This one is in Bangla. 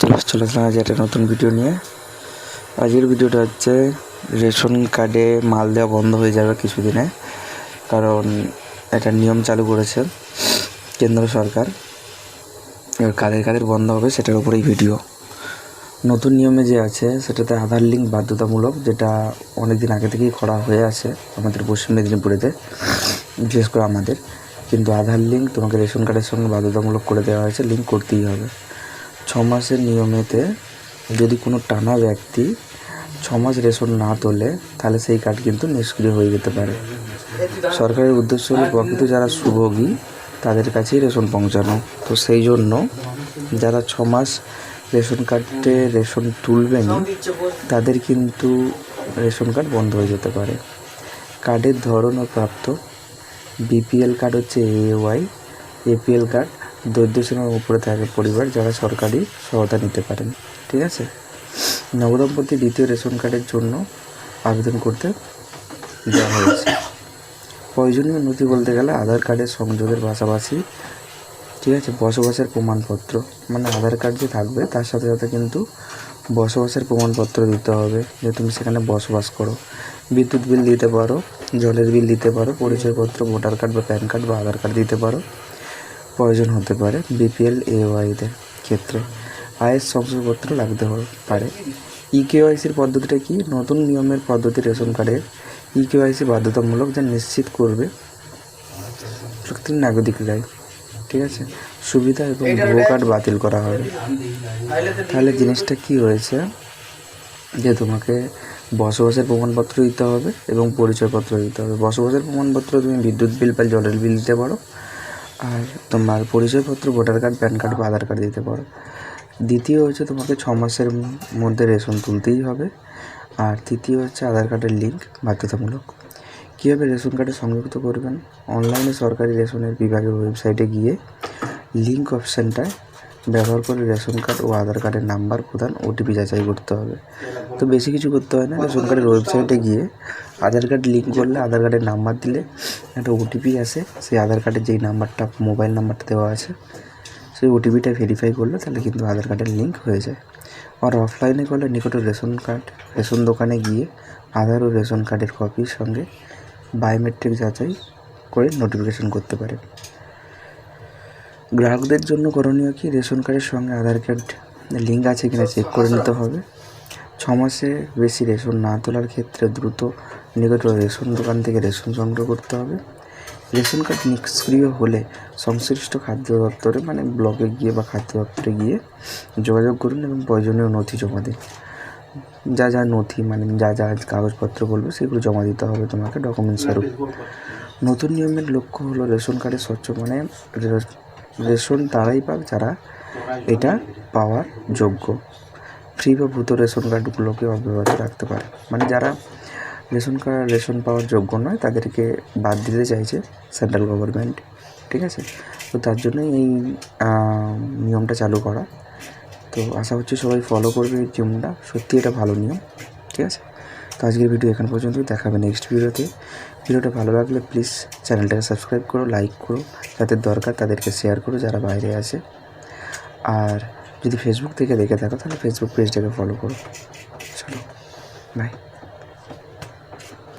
চলে আসলাম আজ একটা নতুন ভিডিও নিয়ে। আজকের ভিডিওটা হচ্ছে রেশন কার্ডে মাল দেওয়া বন্ধ হয়ে যাবে কিছুদিনে, কারণ একটা নিয়ম চালু করেছে কেন্দ্র সরকার। এবার কাদের কাদের বন্ধ হবে সেটার উপরেই ভিডিও নতুন নিয়মে যে আছে, সেটাতে আধার লিঙ্ক বাধ্যতামূলক, যেটা অনেক দিন আগে থেকেই করা হয়ে আছে আমাদের পশ্চিম মেদিনীপুরেতে, বিশেষ করে আমাদের। কিন্তু আধার লিঙ্ক তোমাকে রেশন কার্ডের সঙ্গে বাধ্যতামূলক করে দেওয়া হয়েছে লিঙ্ক করতেই হবে। ছ মাসের নিয়মেতে যদি কোনো টানা ব্যক্তি ছমাস রেশন না তোলে, তাহলে সেই কার্ড কিন্তু নিষ্ক্রিয় হয়ে যেতে পারে। সরকারের উদ্দেশ্য হলো প্রকৃত যারা সুভোগী, তাদের কাছেই রেশন পৌঁছানো। তো সেই জন্য যারা ছমাস রেশন কার্ডে রেশন তুলবেনি, তাদের কিন্তু রেশন কার্ড বন্ধ হয়ে যেতে পারে। কার্ডের ধরন ও প্রাপ্ত, বিপিএল কার্ড হচ্ছে এ ওয়াই এপিএল কার্ড দরিদ্র সীমার উপরে থাকে পরিবার যারা সরকারি সহায়তা নিতে পারেন, ঠিক আছে? নবদম্পতি দ্বিতীয় রেশন কার্ডের জন্য আবেদন করতে দেওয়া হয়েছে। প্রয়োজনীয় নথি বলতে গেলে আধার কার্ডের সংযোগের পাশাপাশি, ঠিক আছে, বসবাসের প্রমাণপত্র মানে আধার কার্ড যে থাকবে তার সাথে সাথে কিন্তু বসবাসের প্রমাণপত্র দিতে হবে, যে তুমি সেখানে বসবাস করো। বিদ্যুৎ বিল দিতে পারো, জলের বিল দিতে পারো, পরিচয়পত্র, ভোটার কার্ড বা প্যান কার্ড বা আধার কার্ড দিতে পারো। প্রয়োজন হতে পারে বিপিএল এওয়াইদের ক্ষেত্রে। আয়ের শংসাপত্র লাগতে পারে। ই কেওয়াইসির পদ্ধতিটা কি? নতুন নিয়মের পদ্ধতি রেশন কার্ডের ই কেওয়াইসি বাধ্যতামূলক যা নিশ্চিত করবে প্রত্যেক নাগরিকরাই ঠিক আছে? সুবিধা এবং ভুয়ো কার্ড বাতিল করা হবে। তাহলে জিনিসটা কি হয়েছে? যে তোমাকে বসবাসের প্রমাণপত্র দিতে হবে এবং পরিচয়পত্র দিতে হবে। বসবাসের প্রমাণপত্র তুমি বিদ্যুৎ বিল বা জলের বিল দিতে পারো। আর তোমার পরিচয়পত্র ভোটার কার্ড প্যান কার্ড বা আধার কার্ড দিতে পারো। দ্বিতীয় হচ্ছে তোমাকে ছ মাসের মধ্যে রেশন তুলতেই হবে। আর তৃতীয় হচ্ছে আধার কার্ডের লিঙ্ক বাধ্যতামূলক। কীভাবে রেশন কার্ডে সংযুক্ত করবেন? অনলাইনে সরকারি রেশনের বিভাগের ওয়েবসাইটে গিয়ে লিঙ্ক অপশানটায় ব্যবহার করে রেশন কার্ড ও আধার কার্ডের নাম্বার প্রদান ওটিপি যাচাই করতে হবে। তো বেশি কিছু করতে হয় না। রেশন কার্ডের ওয়েবসাইটে গিয়ে আধার কার্ড লিঙ্ক করলে আধার কার্ডের নাম্বার দিলে একটা ওটিপি আসে। সেই আধার কার্ডের যেই নাম্বারটা মোবাইল নাম্বারটা দেওয়া আছে, সেই ওটিপিটা ভেরিফাই করলে তাহলে কিন্তু আধার কার্ডের লিঙ্ক হয়ে যায়। আর অফলাইনে করলে নিকটে রেশন কার্ড রেশন দোকানে গিয়ে আধার ও রেশন কার্ডের কপির সঙ্গে বায়োমেট্রিক যাচাই করে নোটিফিকেশন করতে পারে গ্রাহকদের জন্য করণীয় কি? রেশন কার্ডের সঙ্গে আধার কার্ড লিঙ্ক আছে কিনা চেক করে নিতে হবে। ছ মাসে বেশি রেশন না তোলার ক্ষেত্রে দ্রুত নিকট রেশন দোকান থেকে রেশন সংগ্রহ করতে হবে। রেশন কার্ড নিষ্ক্রিয় হলে সংশ্লিষ্ট খাদ্য দপ্তরে মানে ব্লকে গিয়ে বা খাদ্য দপ্তরে গিয়ে যোগাযোগ করুন এবং প্রয়োজনীয় নথি জমা দিন। যা যা নথি মানে যা যা কাগজপত্র বলবে সেগুলো জমা দিতে হবে তোমাকে ডকুমেন্টস স্বরূপ নতুন নিয়মের লক্ষ্য হলো রেশন কার্ডে স্বচ্ছ মানে রেশন তারাই পাক যারা এটা পাওয়ার যোগ্য। ফ্রি বা ভূত রেশন কার্ডগুলোকে অব্যাহত রাখতে পারে। মানে যারা রেশন কার্ড, রেশন পাওয়ার যোগ্য নয়, তাদেরকে বাদ দিতে চাইছে সেন্ট্রাল গভর্নমেন্ট, ঠিক আছে? তো তার জন্যই এই নিয়মটা চালু করা। তো আশা হচ্ছে সবাই ফলো করবে এই নিয়মটা। সত্যি এটা ভালো নিয়ম, ঠিক আছে? তো আজকের ভিডিও এখান পর্যন্ত দেখাবে নেক্সট ভিডিওতে ভিডিওটা ভালো লাগলে প্লিজ চ্যানেলটাকে সাবস্ক্রাইব করো লাইক করো। যাদের দরকার তাদেরকে শেয়ার করো, যারা বাইরে আছে। আর যদি ফেসবুক থেকে দেখে থাকো তাহলে ফেসবুক পেজটাকে ফলো করো। চলো বাই